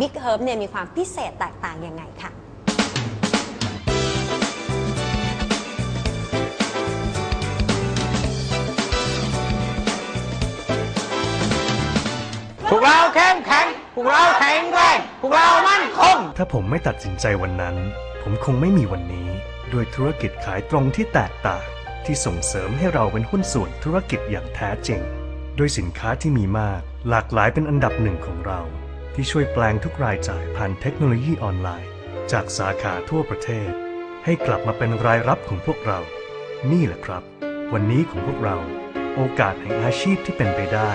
บิ๊กเฮิร์บเนี่ยมีความพิเศษแตกต่างยังไงค่ะ พวกเราเข้มแข็งพวกเราแข็งแรงพวกเรามั่นคง ถ้าผมไม่ตัดสินใจวันนั้น ผมคงไม่มีวันนี้ ด้วยธุรกิจขายตรงที่แตกต่าง ที่ส่งเสริมให้เราเป็นหุ้นส่วนธุรกิจอย่างแท้จริง ด้วยสินค้าที่มีมาก หลากหลายเป็นอันดับหนึ่งของเรา ที่ช่วยแปลงทุกรายจ่ายผ่านเทคโนโลยีออนไลน์ จากสาขาทั่วประเทศ ให้กลับมาเป็นรายรับของพวกเรา นี่แหละครับ วันนี้ของพวกเรา โอกาสแห่งอาชีพที่เป็นไปได้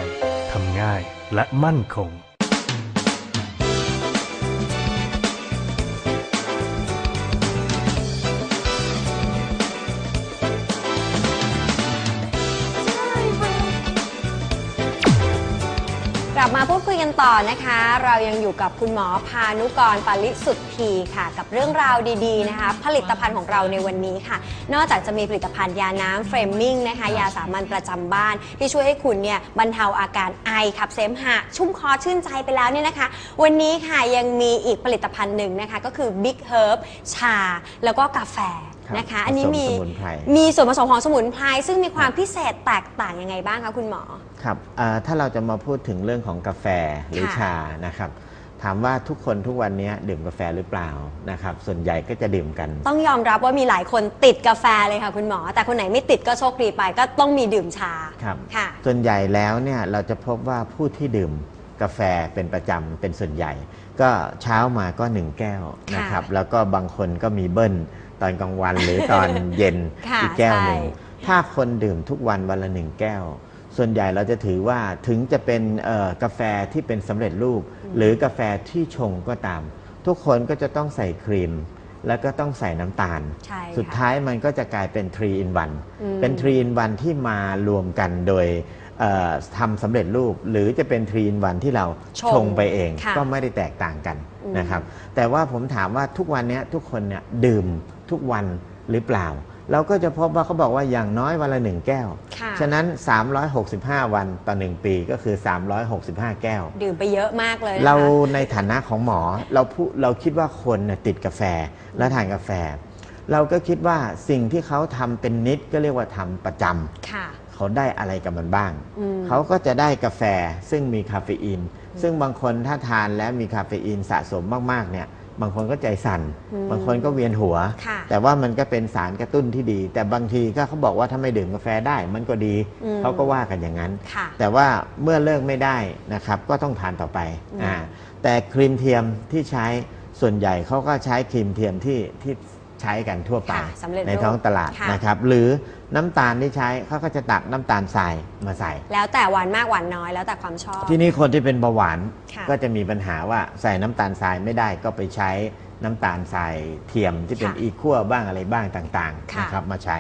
ทำง่ายและมั่นคง กลับมาพูดคุยกันต่อนะคะ เรายังอยู่กับคุณหมอพานุกรปาลิสุทธีค่ะ กับเรื่องราวดีๆนะคะ ผลิตภัณฑ์ของเราในวันนี้ค่ะ นอกจากจะมีผลิตภัณฑ์ยาน้ำเฟรมมิ่งนะคะ ยาสามัญประจำบ้าน ที่ช่วยให้คุณเนี่ยบรรเทาอาการไอขับเสมหะ ชุ่มคอชื่นใจไปแล้วเนี่ยนะคะ วันนี้ค่ะยังมีอีกผลิตภัณฑ์หนึ่งนะคะ ก็คือ Big Herb ชา แล้วก็กาแฟ นะคะครับอันนี้มีผสมสมุนไพรมีส่วนผสมของสมุนไพรซึ่งมีความพิเศษแตกต่างยังไงบ้างคะคุณหมอครับอ่าถ้าเราจะมาพูดถึงเรื่องของกาแฟหรือค่ะชานะครับถามว่าทุกคนทุกวันนี้ดื่มกาแฟหรือเปล่านะครับส่วนใหญ่ก็จะดื่มกัน ต้องยอมรับว่ามีหลายคนติดกาแฟเลยค่ะคุณหมอ แต่คนไหนไม่ติดก็โชคดีไป ก็ต้องมีดื่มชาครับค่ะส่วนใหญ่แล้วเนี่ยเราจะพบว่าผู้ที่ดื่มกาแฟเป็นประจำเป็นส่วนใหญ่ ก็เช้ามาก็หนึ่งแก้วนะครับแล้วก็บางคนก็มีเบิ้ล ตอนกลางวันหรือตอนเย็นค่ะอีกแก้วหนึ่งใช่ถ้าคนดื่มทุกวันวันละหนึ่งแก้ว ส่วนใหญ่เราจะถือว่าถึงจะเป็นเอ่อกาแฟที่เป็นสำเร็จรูป หรือกาแฟที่ชงก็ตาม ทุกคนก็จะต้องใส่ครีม แล้วก็ต้องใส่น้ำตาลใช่ค่ะสุดท้ายมันก็จะกลายเป็น3 in อืม1เป็น3 in 1ที่มารวมกันโดยเอ่อทำสำเร็จรูป หรือจะเป็น3 in 1ที่เราชงชงไปเองค่ะก็ไม่ได้แตกต่างกันอืมนะครับ แต่ว่าผมถามว่าทุกวันเนี้ยทุกคนเนี่ยดื่ม ทุกวันหรือเปล่า เราก็จะพบว่าเขาบอกว่าอย่างน้อยวันละหนึ่งแก้ว ค่ะฉะนั้น 365 วันต่อ1ปีก็คือ 365 แก้ว ดื่มไปเยอะมากเลยนะคะ เราในฐานะของหมอเราพูเราคิดว่าคนน่ะติดกาแฟและทานกาแฟ เราก็คิดว่าสิ่งที่เขาทำเป็นนิดก็เรียกว่าทำประจำค่ะ เขาได้อะไรกับมันบ้าง อืม เขาก็จะได้กาแฟซึ่งมีคาเฟอีน ซึ่งบางคนถ้าทานแล้วมีคาเฟอีนสะสมมากๆเนี่ย บางคนก็ใจสั่นอืมบางคนก็เวียนหัวค่ะแต่ว่ามันก็เป็นสารกระตุ้นที่ดี แต่บางทีก็เขาบอกว่าถ้าไม่ดื่มกาแฟได้มันก็ดีอืมเขาก็ว่ากันอย่างนั้นค่ะแต่ว่าเมื่อเลิกไม่ได้นะครับก็ต้องทานต่อไปอืมอ่าแต่ครีมเทียมที่ใช้ส่วนใหญ่เขาก็ใช้ครีมเทียมที่ที่ใช้กันทั่วไปค่ะสำเร็จในท้องตลาดค่ะนะครับ หรือ น้ำตาลที่ใช้เขาก็จะตักน้ำตาลทรายมาใส่ แล้วแต่หวานมากหวานน้อยแล้วแต่ความชอบ ที่นี่คนที่เป็นเบาหวานค่ะก็จะมีปัญหาว่าใส่น้ำตาลทรายไม่ได้ก็ไปใช้น้ำตาลทรายเทียมที่เป็นค่ะอีคั่วบ้างอะไรบ้างต่างๆค่ะ นะครับมาใช้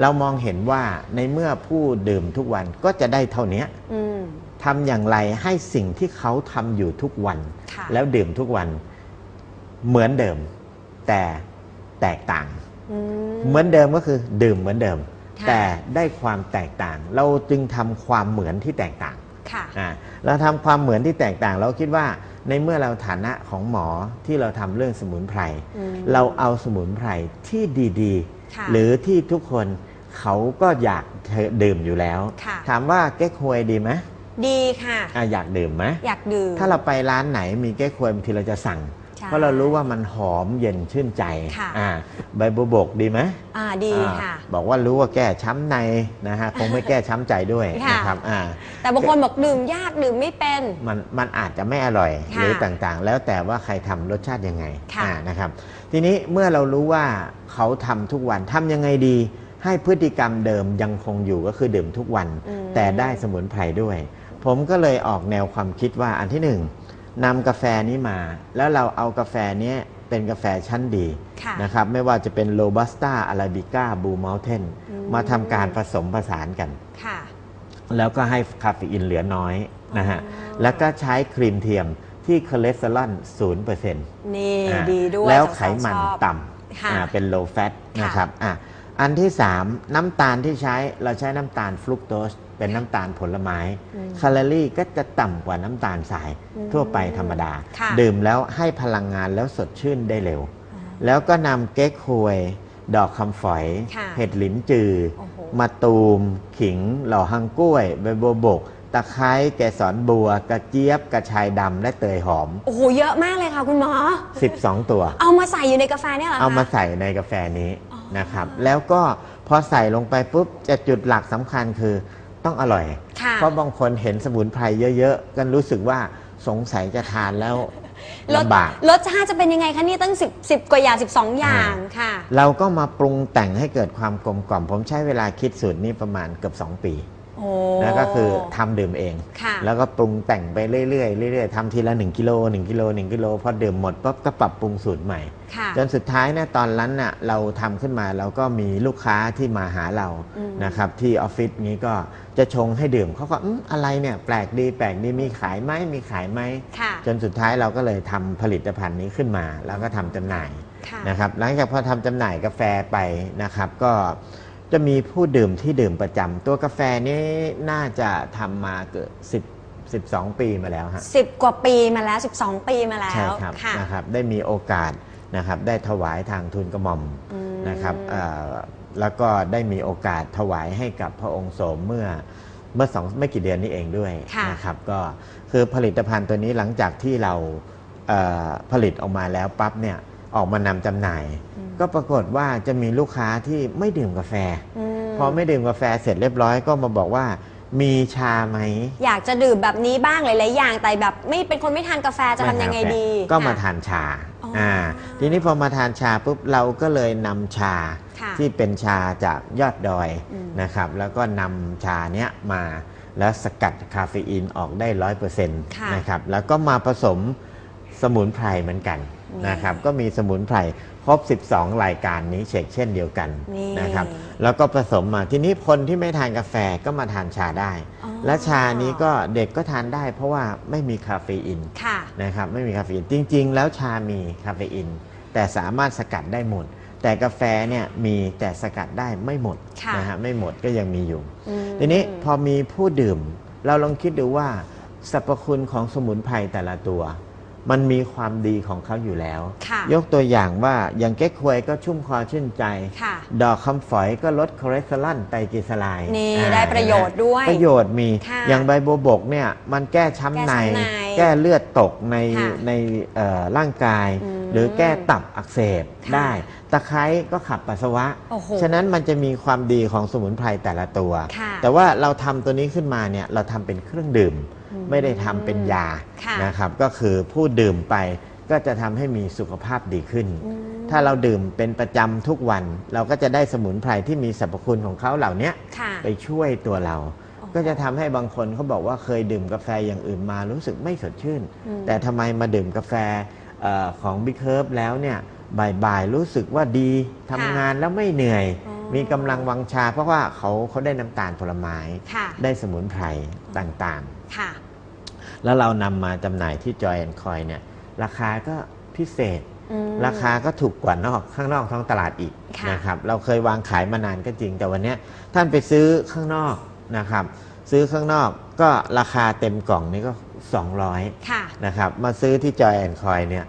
เรามองเห็นว่าในเมื่อผู้ดื่มทุกวันก็จะได้เท่านี้อืมทำอย่างไรให้สิ่งที่เขาทำอยู่ทุกวัน ค่ะแล้วดื่มทุกวันเหมือนเดิม แต่แตกต่าง อืมเหมือนเดิมก็คือดื่มเหมือนเดิมค่ะ แต่ได้ความแตกต่าง เราจึงทำความเหมือนที่แตกต่างค่ะอ่าเราทำความเหมือนที่แตกต่าง เราคิดว่าในเมื่อเราฐานะของหมอที่เราทำเรื่องสมุนไพรอืมเราเอาสมุนไพรที่ดีค่ะๆหรือที่ทุกคนเขาก็อยากดื่มอยู่แล้วค่ะถามว่าเก๊กฮวยดีไหมดีค่ะอะอยากดื่มไหมอยากดื่ม ถ้าเราไปร้านไหนมีเก๊กฮวยบางทีเราจะสั่งใช่ เพราะเรารู้ว่ามันหอมเย็นชื่นใจค่ะอ่าใบบัวบกดีไหมอ่าดีอ่าค่ะ บอกว่ารู้ว่าแก้ช้ำในนะฮะคงไม่แก้ช้ำใจด้วยค่ะนะครับอ่าแต่บางคนบอกดื่มยากดื่มไม่เป็นมันมันอาจจะไม่อร่อยค่ะหรือต่างๆ แล้วแต่ว่าใครทำรสชาติยังไงค่ะอ่านะครับ ทีนี้เมื่อเรารู้ว่าเขาทำทุกวันทำยังไงดี ให้พฤติกรรมเดิมยังคงอยู่ก็คือดื่มทุกวันอืมแต่ได้สมุนไพรด้วย ผมก็เลยออกแนวความคิดว่าอันที่หนึ่ง นำกาแฟนี้มา แล้วเราเอากาแฟเนี้ยเป็นกาแฟชั้นดีค่ะนะครับไม่ว่าจะเป็นโรบัสต้าอาราบิก้าบูม u ลเทนอืมมาทำการผสมผสานกันค่ะแล้วก็ให้คาเฟอีนเหลือน้อยนะฮะอ๋อแล้วก็ใช้ครีมเทียมที่คอเลสเตอรอล0%นี่อ่าดีด้วยแล้วสาวๆไขมันชอบต่ค่ะำอ่าเป็น low fat ค่ะนะครับอ่าอันที่ 3 น้ำตาลที่ใช้เราใช้น้ำตาลฟรุกโตส เป็นน้ำตาลผลไม้อืมแคลอรี่ก็จะต่ำกว่าน้ำตาลทรายอืมทั่วไปธรรมดาค่ะดื่มแล้วให้พลังงานแล้วสดชื่นได้เร็ว แล้วก็นำเก๊กฮวย ดอกคำฝอยค่ะเห็ดหลินจือโอ้โหมะตูม ขิง หล่อฮังกล้วยใบบัวบกตะไคร้แกสรบัว กระเจี๊ยบ กระชายดำ และเตยหอม โอ้โห เยอะมากเลยค่ะคุณหมอ 12 ตัว เอามาใส่อยู่ในกาแฟเนี่ยเหรอคะเอามาใส่ในกาแฟนี้อ๋อนะครับ แล้วก็พอใส่ลงไปปุ๊บจะจุดหลักสำคัญคือ ต้องอร่อย ค่ะ เพราะบางคนเห็นสมุนไพรเยอะๆ กันรู้สึกว่าสงสัยจะทานแล้วรสลำบาก รสชาติจะเป็นยังไงคะนี่ตั้ง 10 10 กว่าอย่าง 12 อย่างค่ะ เราก็มาปรุงแต่งให้เกิดความกลมกล่อม ผมใช้เวลาคิดสูตรนี้ประมาณเกือบ 2 ปี โอ้แล้วก็คือทำดื่มเอง ค่ะแล้วก็ปรุงแต่งไปเรื่อยๆเรื่อยๆทำทีละ1กิโล1กิโล1กิโลพอดื่มหมดปุ๊บก็ปรับปรุงสูตรใหม่ ค่ะจนสุดท้ายเนี่ยตอนนั้นน่ะเราทำขึ้นมาเราก็มีลูกค้าที่มาหาเราอืม นะครับที่ออฟฟิศนี้ก็จะชงให้ดื่มเขาก็อืมอะไรเนี่ยแปลกดีแปลกดีมีขายไหมมีขายไหม ค่ะจนสุดท้ายเราก็เลยทำผลิตภัณฑ์นี้ขึ้นมา แล้วก็ทำจำหน่ายค่ะ นะครับหลังจากพอทำจำหน่ายกาแฟไปนะครับก็ จะมีผู้ดื่มที่ดื่มประจำตัวกาแฟนี้น่าจะทำมาเกือบ10 12ปีมาแล้วฮะ10กว่าปีมาแล้ว 12 ปีมาแล้ใช่วครับค่ะ นะครับ ได้มีโอกาสนะครับ ได้ถวายทางทุนกระหม่อมอืม นะครับเอ่อแล้วก็ได้มีโอกาสถวายให้กับพระองค์โสมเมื่อเมื่อสองไม่กี่เดือนนี้เองด้วยค่ะ นะครับ ก็คือผลิตภัณฑ์ตัวนี้หลังจากที่เราเอ่อผลิตออกมาแล้วปั๊บเนี่ย ออกมานำจำหน่าย ก็ปรากฏว่าจะมีลูกค้าที่ไม่ดื่มกาแฟอืมพอไม่ดื่มกาแฟเสร็จเรียบร้อยก็มาบอกว่า มีชาไหมอยากจะดื่มแบบนี้บ้างหลาย ๆ อย่างแต่แบบไม่เป็นคนไม่ทานกาแฟจะทำยังไงดี ก็มาค่ะทานชาอ๋ออ่่าทีนี้พอมาทานชาปุ๊บเราก็เลยนำชา ค่ะ ที่เป็นชาจากยอดดอยอืม นะครับ แล้วก็นำชาเนี้ยมาแล้วสกัดคาเฟอีนออกได้ร้อยเปอร์เซ็นต์ค่ะนะครับ แล้วก็มาผสมสมุนไพรเหมือนกัน นี่นะครับก็มีสมุนไพรครบ 12 รายการนี้เช็คเช่นเดียวกันนี่นะครับแล้วก็ผสมมาทีนี้คนที่ไม่ทานกาแฟก็มาทานชาได้อ๋อและชานี้ก็เด็กก็ทานได้ เพราะว่าไม่มีคาเฟอีนค่ะนะครับไม่มีคาเฟอีนจริง ๆ แล้วชามีคาเฟอีนแต่สามารถสกัดได้หมดแต่กาแฟเนี่ยมีแต่สกัดได้ไม่หมดค่ะนะฮะไม่หมดก็ยังมีอยู่อืมทีนี้พอมีผู้ดื่ม เราลองคิดดูว่าสรรพคุณของสมุนไพรแต่ละตัว มันมีความดีของเขาอยู่แล้ว ค่ะยกตัวอย่างว่าอย่างเก๊กฮวยก็ชุ่มคอชื่นใจ ค่ะดอกคำฝอยก็ลดคอเลสเตอรอลไตรกลีเซอไรด์นี่อ่าได้ประโยชน์ด้วยประโยชน์มี ค่ะอย่างใบบัวบกเนี่ยมันแก้ช้ำในแก้ช้ำใน แก้เลือดตกในค่ะในเอ่อร่างกาย อืมหรือแก้ตับอักเสบค่ะได้ ตะไคร้ก็ขับปัสสาวะ โอ้โหฉะนั้นมันจะมีความดีของสมุนไพรแต่ละตัว ค่ะแต่ว่าเราทำตัวนี้ขึ้นมาเนี่ยเราทำเป็นเครื่องดื่ม อืมไม่ได้ทำเป็นยาค่ะนะครับก็คือผู้ดื่มไปก็จะทำให้มีสุขภาพดีขึ้น อืม ถ้าเราดื่มเป็นประจำทุกวัน เราก็จะได้สมุนไพรที่มีสรรพคุณของเขาเหล่าเนี้ย ค่ะ ไปช่วยตัวเราโอ้โห ก็จะทำให้บางคนเขาบอกว่าเคยดื่มกาแฟอย่างอื่นมารู้สึกไม่สดชื่น อืม แต่ทำไมมาดื่มกาแฟเออของบิ๊กเฮิร์บแล้วเนี่ยบ่ายๆรู้สึกว่าดีทำงานแล้วไม่เหนื่อย อ๋อ มีกำลังวังชา เพราะว่าเขาเขาได้น้ำตาลผลไม้ ค่ะได้สมุนไพรต่างค่ะ ๆ แล้วเรานำมาจำหน่ายที่จอยแอนคอยเนี่ยราคาก็พิเศษ อืม ราคาก็ถูกกว่านอกข้างนอกท้องตลาดอีกค่ะนะครับ เราเคยวางขายมานานก็จริง แต่วันเนี้ยท่านไปซื้อข้างนอก นะครับ ซื้อข้างนอกก็ราคาเต็มกล่องนี่ก็ 200ค่ะ นะครับมาซื้อที่จอยแอนคอยเนี่ย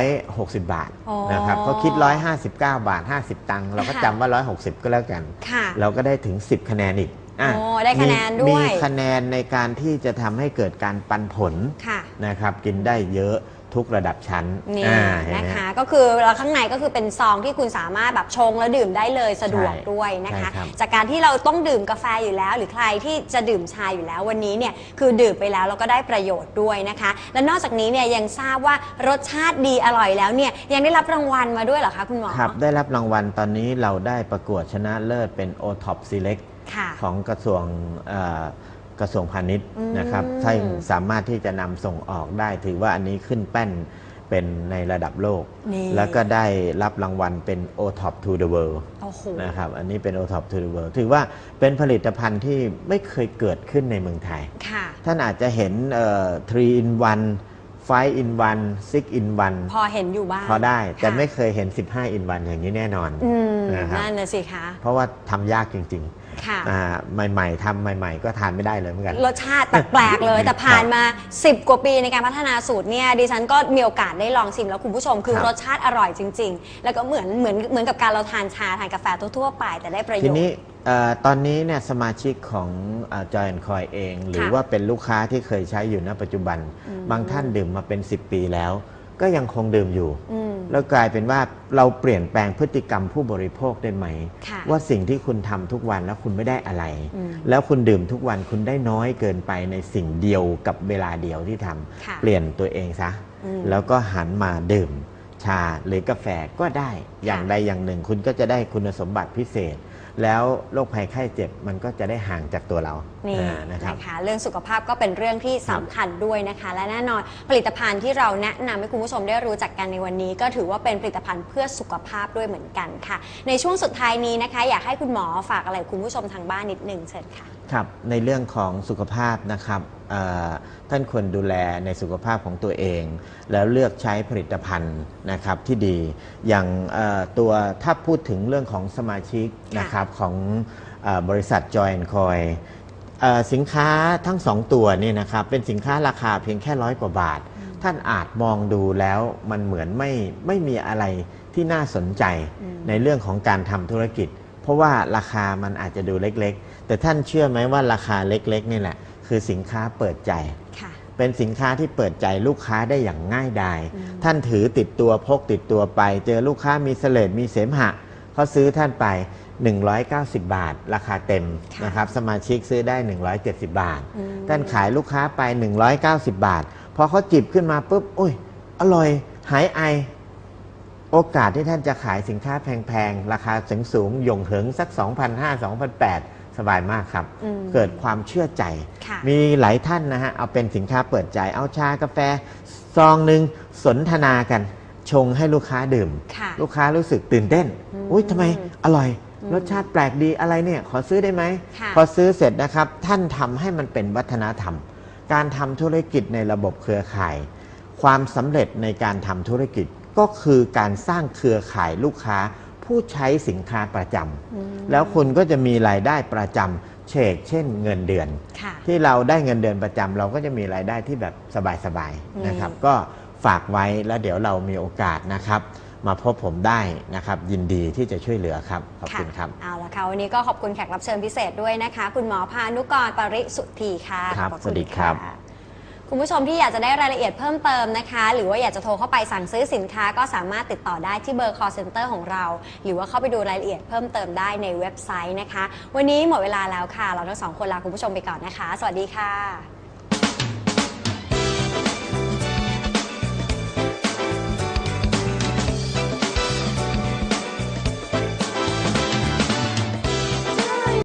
160บาทอ๋อนะครับเขาคิด159บาท50ตังค์เราก็ค่ะจำว่า160ก็แล้วกัน ค่ะเราก็ได้ถึง10คะแนนอีกอะโอ้ได้คะแนนด้วย มีคะแนนในการที่จะทำให้เกิดการปันผล ค่ะ นะครับกินได้เยอะ ทุกระดับชั้นนี่อ่าเห็นนะไหมคะก็คือเราข้างในก็คือเป็นซองที่คุณสามารถแบบชงแล้วดื่มได้เลยสะดวกใช่ด้วยนะคะ ใช่ครับ จากการที่เราต้องดื่มกาแฟอยู่แล้ว หรือใครที่จะดื่มชาอยู่แล้ววันนี้เนี่ยคือดื่มไปแล้วเราก็ได้ประโยชน์ด้วยนะคะ และนอกจากนี้เนี่ยยังทราบว่ารสชาติดีอร่อยแล้วเนี่ยยังได้รับรางวัลมาด้วยเหรอคะคุณหมอครับได้รับรางวัลตอนนี้เราได้ประกวดชนะเลิศเป็น o t o p Select ค่ะ ของกระทรวงเอ่อ กระทรวงพาณิชย์อืมนะครับถ้าสามารถที่จะนำส่งออกได้ ถือว่าอันนี้ขึ้นแป้นเป็นในระดับโลกนี่แล้วก็ได้รับรางวัลเป็น o t o p to the world โอ้โหนะครับ อันนี้เป็น o t o p to the world ถือว่าเป็นผลิตภัณฑ์ที่ไม่เคยเกิดขึ้นในเมืองไทยค่ะท่านอาจจะเห็นเอ่อ3 in 1 5 in 1 6 in 1 พอเห็นอยู่บ้าง พอได้ แต่ค่ะไม่เคยเห็น 15 in 1 อย่างนี้แน่นอนอืมนะครับนั่นน่ะสิคะ เพราะว่าทำยากจริงค่ะๆอ่า ใหม่ ๆทำใหม่ ๆ ก็ทานไม่ได้เลยเหมือนกัน รสชาติแปลกๆเลย แต่ผ่านมา 10 กว่าปีในการพัฒนาสูตรเนี่ยดิฉันก็มีโอกาสได้ลองชิมแล้วคุณผู้ชมคือครับรสชาติอร่อยจริง ๆ แล้วก็เหมือนเหมือนเหมือนกับการเราทานชาทานกาแฟทั่วๆไปแต่ได้ประโยทีชน์นี้เอ่อตอนนี้เนี่ยสมาชิกของจอยแอนคอยเอง หรือค่ะว่าเป็นลูกค้าที่เคยใช้อยู่ณปัจจุบันอืมบางท่านดื่มมาเป็น 10 ปีแล้ว ก็ยังคงดื่มอยู่อืม แล้วกลายเป็นว่าเราเปลี่ยนแปลงพฤติกรรมผู้บริโภคได้ไหมค่ะว่าสิ่งที่คุณทำทุกวันแล้วคุณไม่ได้อะไรอืมแล้วคุณดื่มทุกวันคุณได้น้อยเกินไปในสิ่งเดียวกับเวลาเดียวที่ทำค่ะเปลี่ยนตัวเองซะอืมแล้วก็หันมาดื่มชาหรือกาแฟก็ได้อย่างใดอย่างหนึ่ง คุณก็จะได้คุณสมบัติพิเศษ แล้วโรคภัยไข้เจ็บมันก็จะได้ห่างจากตัวเรานี่อ่านะครับ นะคะเรื่องสุขภาพก็เป็นเรื่องที่สำคัญด้วยนะคะ และแน่นอนผลิตภัณฑ์ที่เราแนะนำให้คุณผู้ชมได้รู้จักกันในวันนี้ ก็ถือว่าเป็นผลิตภัณฑ์เพื่อสุขภาพด้วยเหมือนกันค่ะ ในช่วงสุดท้ายนี้นะคะ อยากให้คุณหมอฝากอะไรคุณผู้ชมทางบ้านนิดนึงเชิญค่ะ ครับในเรื่องของสุขภาพนะครับเอ่อท่านควรดูแลในสุขภาพของตัวเอง แล้วเลือกใช้ผลิตภัณฑ์นะครับที่ดีอย่างเอ่อตัวถ้าพูดถึงเรื่องของสมาชิกนะครับของเออบริษัท Joy c o y สินค้าทั้งสองตัวนี่นะครับเป็นสินค้าราคาเพียงแค่ร้อยกว่าบาท ท่านอาจมองดูแล้วมันเหมือนไม่ไม่มีอะไรที่น่าสนใจอืมในเรื่องของการทำธุรกิจ เพราะว่าราคามันอาจจะดูเล็กๆ แต่ท่านเชื่อไหมว่าราคาเล็กๆนี่แหละ คือสินค้าเปิดใจค่ะเป็นสินค้าที่เปิดใจลูกค้าได้อย่างง่ายดายอืมท่านถือติดตัวพกติดตัวไป เจอลูกค้ามีเสลดมีเสมหะเขาซื้อท่านไป 190 บาท ราคาเต็มค่ะนะครับ สมาชิกซื้อได้ 170 บาทอืมท่านขายลูกค้าไป 190 บาท พอเขาจิบขึ้นมาปุ๊บโอ้ย อร่อย หายไอ โอกาสที่ท่านจะขายสินค้าแพงๆ ราคาสูงสูงๆหย่งเหิงสัก 2,500 2,800 สบายมากครับ อืมเกิดความเชื่อใจ ค่ะ มีหลายท่านนะฮะ เอาเป็นสินค้าเปิดใจ เอาชากาแฟ ซองหนึ่งสนทนากัน ชงให้ลูกค้าดื่ม ค่ะลูกค้ารู้สึกตื่นเต้น อืมอุ้ยทำไมอร่อย อืมรสชาติแปลกดีอะไรเนี่ย ขอซื้อได้ไหม ค่ะ พอซื้อเสร็จนะครับ ท่านทำให้มันเป็นวัฒนธรรม การทำธุรกิจในระบบเครือข่าย ความสำเร็จในการทำธุรกิจก็คือการสร้างเครือข่ายลูกค้า ผู้ใช้สินค้าประจำอืมแล้วคุณก็จะมีรายได้ประจำเชกเช่นเงินเดือนค่ะที่เราได้เงินเดือนประจำเราก็จะมีรายได้ที่แบบสบายอืมๆนะครับ ก็ฝากไว้แล้วเดี๋ยวเรามีโอกาสนะครับมาพบผมได้นะครับ ยินดีที่จะช่วยเหลือครับ ขอบคุณครับ เอาละค่ะ วันนี้ก็ขอบคุณแขกรับเชิญพิเศษด้วยนะคะ คุณหมอพานุกรปริสุทธีค่ะ ครับขอณสวัสดีครับะ คุณผู้ชมที่อยากจะได้รายละเอียดเพิ่มเติมนะคะ หรือว่าอยากจะโทรเข้าไปสั่งซื้อสินค้าก็สามารถติดต่อได้ที่เบอร์ call center ของเรา หรือว่าเข้าไปดูรายละเอียดเพิ่มเติมได้ในเว็บไซต์นะคะ วันนี้หมดเวลาแล้วค่ะ เราทั้งสองคนลาคุณผู้ชมไปก่อนนะคะ สวัสดีค่ะ